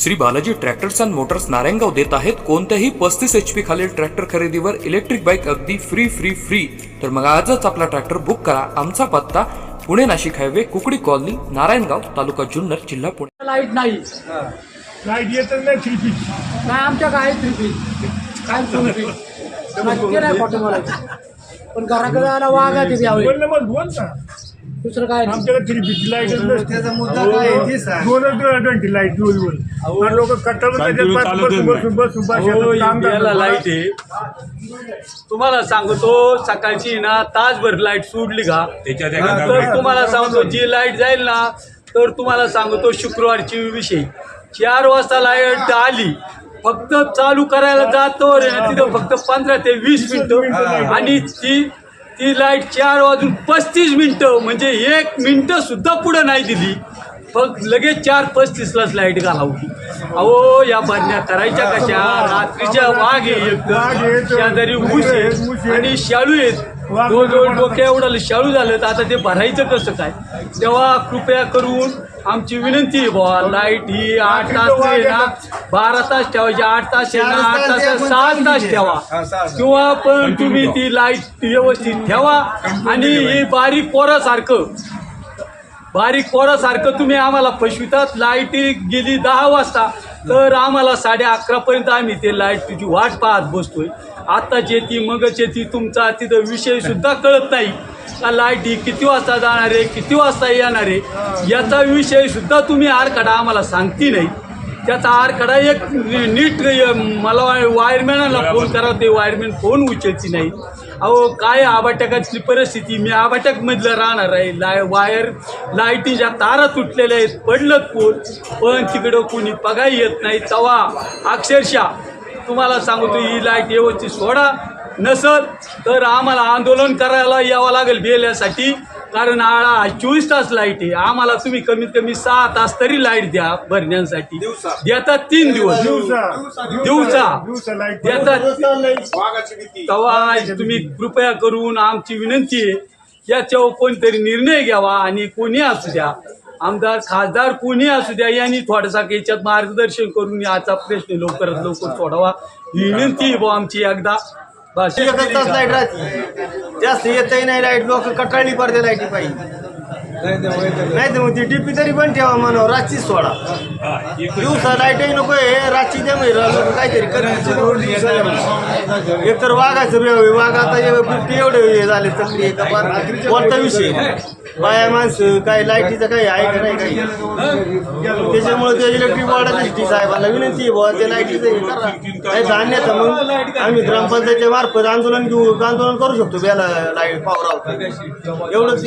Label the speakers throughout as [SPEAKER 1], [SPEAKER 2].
[SPEAKER 1] Shri Balaji tractors and motors Narayangaon देत आहेत. कोणत्याही पस्तीस एच पी खालील ट्रॅक्टर खरेदीवर इलेक्ट्रिक बाईक अगदी फ्री फ्री फ्री तर मग आजच आपला ट्रॅक्टर बुक करा. आमचा पत्ता पुणे नाशिक हायवे कुकडी कॉलनी नारायणगाव तालुका जुन्नर जिल्हा पुणे.
[SPEAKER 2] लाइट नाही.
[SPEAKER 3] लाइट येतच नाही थ्री पीस
[SPEAKER 2] काय आमच्या काय थ्री पीस काय पीस नक्की नाही खोटं बोलायचं पण घराकडे
[SPEAKER 3] बोललं मग बोल ना.
[SPEAKER 2] दुसरं काय नाही.
[SPEAKER 3] आमच्याकडे थ्री पीस लाईटच नसते
[SPEAKER 4] त्याचा मुद्दा काय आहे ते सांग.
[SPEAKER 3] दोनच घंटे लाइट लोक
[SPEAKER 5] चालू देत
[SPEAKER 6] इंडियाला आहे. तुम्हाला सांगतो सकाळची ना तासभर लाइट सोडली का?
[SPEAKER 5] त्याच्यात एका
[SPEAKER 6] तर
[SPEAKER 5] दगडात-
[SPEAKER 6] तुम्हाला सांगतो जी लाइट जाईल ना तर तुम्हाला सांगतो शुक्रवारची विषय. चार वाजता लाइट आली. फक्त चालू करायला जातो रे तिथं फक्त पंधरा ते वीस मिनिटं. आणि ती ती लाइट चार वाजून पस्तीस मिनिटं म्हणजे एक मिनिटं सुद्धा पुढं नाही दिली. फक्त लगेच चार पस्तीसलाच लाइट घालावली अहो या बरण्या करायच्या कशा? रात्रीच्या वाघ आहे एकदम शेजारी ऊस आणि शाळू आहेत. दोन दोन डोक्या एवढं शाळू झालं तर आता ते भरायचं कसं काय? तेव्हा कृपया करून आमची विनंती आहे बुवा लाइट ही आठ तास आहे ना बारा तास ठेवायची आठ तास आहे ना आठ तास सहा तास ठेवा. किंवा पण तुम्ही ती लाइट व्यवस्थित ठेवा. आणि ही बारीक पोरासारखं. बारीक पोरासारखं तुम्ही आम्हाला फसवितात. लाइट गेली दहा वाजता तर आम्हाला साडे अकरापर्यंत आम्ही ते लाइट तुझी वाट पाहत बसतोय. आता शेती मग शेती तुमचा तिथं विषय सुद्धा कळत नाही. का लायटी किती वाजता जाणार आहे किती वाजता येणार आहे? याचा विषय सुद्धा तुम्ही आरकडा आम्हाला सांगती नाही. त्याचा आरकडा एक नीट मला वायरमॅनला फोन करा ते वायरमॅन फोन उचलती नाही. अहो काय आबाटकातली परिस्थिती? मी आबाटकमधलं राहणार आहे. लाय वायर लाईटीच्या तारा तुटलेल्या आहेत पडलं पोल पण तिकडं कोणी पगाई येत नाही. तवा अक्षरशः तुम्हाला सांगतो ही लाइट व्यवस्थित सोडा नसल तर आम्हाला आंदोलन करायला यावं लागेल बेल्यासाठी. कारण आळा चोवीस तास लाइट आहे. आम्हाला तुम्ही कमीत कमी सहा तास तरी लाइट द्या भरण्यासाठी. देतात तीन दिवस.
[SPEAKER 3] दिवसा.
[SPEAKER 6] दिवसा.
[SPEAKER 3] दिवसा. लाइट
[SPEAKER 6] देतात तेव्हा तुम्ही कृपया करून आमची विनंती आहे. याच्यावर कोणतरी निर्णय घ्यावा आणि कोणी असू द्या. आमदार खासदार कोणी असू द्या यांनी थोडासा याच्यात मार्गदर्शन करून याचा प्रश्न लवकरात लवकर सोडावा. ही विनंती बुवा आमची एकदा.
[SPEAKER 4] लाइट राहते. जास्त येतही नाही लाइट लोक कटाळली पडते लाईटी पाहिजे. नाही तर मग ती डीपी तरी पण ठेवा म्हणा रातचीच सोडा. दिवसा लाईटही नको आहे रातची द्या काहीतरी करायचं एक तर वाघाचं बेव वाघ आता हे एवढे हे झाले सक्रिय कोणता विषय? बाया माणसं काय लाईटीचं काही आहे का नाही काही? त्याच्यामुळे ते इलेक्ट्रिक बोर्डाची साहेबांना विनंती आहे बुवा ते लाईटीचं हे करा. काही धान्य तर मग आम्ही ग्रामपंचायतच्या मार्फत आंदोलन घेऊ आंदोलन करू शकतो. बेला लाइट पावर एवढंच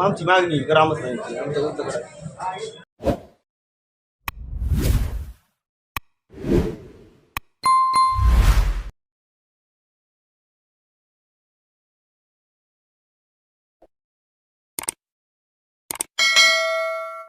[SPEAKER 4] आमची मागणी ग्रामस्थांची आमच्या उत्तर